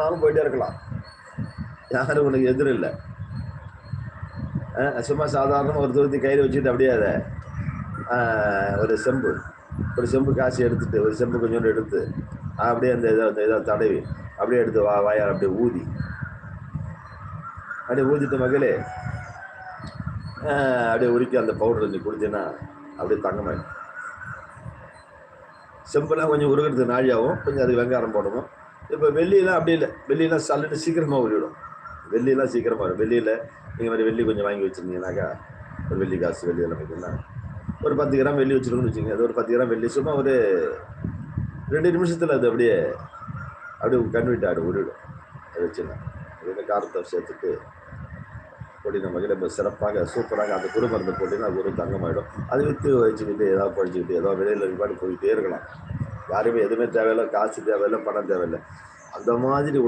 போனாலும் போயிட்டே இருக்கலாம். யாரும் உனக்கு எதிரும் இல்லை. சும்மா சாதாரணமாக ஒரு துருத்தி கையில் வச்சுட்டு அப்படியே அதை ஒரு செம்பு ஒரு செம்பு காசு எடுத்துட்டு ஒரு செம்பு கொஞ்சோண்டு எடுத்து அப்படியே அந்த இதை அந்த இதை தடவி அப்படியே எடுத்து வா வாயால் அப்படியே ஊதி. அப்படியே ஊதிட்டு மகளே அப்படியே உருக்கி அந்த பவுடர் நீ குடிச்சேன்னா அப்படியே தங்கமாயிடும். செம்பெல்லாம் கொஞ்சம் உருகிறதுக்கு நாழியாகவும் கொஞ்சம் அதுக்கு வெங்காயம் போடணும். இப்போ வெள்ளியெல்லாம் அப்படி இல்லை. வெள்ளியெல்லாம் சல்லுன்னு சீக்கிரமாக ஓடிவிடும் வெள்ளியெல்லாம் சீக்கிரமாக வரும் வெள்ளியில் நீங்கள் மாதிரி வெள்ளி கொஞ்சம் வாங்கி வச்சுருந்தீங்கன்னாக்கா ஒரு வெள்ளி காசு வெள்ளி எல்லாம் வைக்கலாம் ஒரு பத்து கிராம் வெள்ளி வச்சுருக்கோன்னு வச்சுங்க அது ஒரு பத்து கிராம் வெள்ளி சும்மா ஒரு ரெண்டு நிமிஷத்தில் அது அப்படியே அப்படியே கன்வெர்ட் ஆகிடும் ஓடிவிடும் அதை வச்சுருந்தேன் அது காரத்தை சேர்த்துட்டு போட்டி நம்ம நம்ம சிறப்பாக சூப்பராக அந்த குருமருந்து போட்டிங்கன்னா அது ஒரு தங்கமாயிடும். அது விற்று வச்சுக்கிட்டு ஏதாவது படிச்சுக்கிட்டு ஏதோ வெளியில் பாட்டு போயிட்டே இருக்கலாம். யாருமே எதுவுமே தேவையில்லை காசு தேவையில்லை பணம் தேவையில்லை. அந்த மாதிரி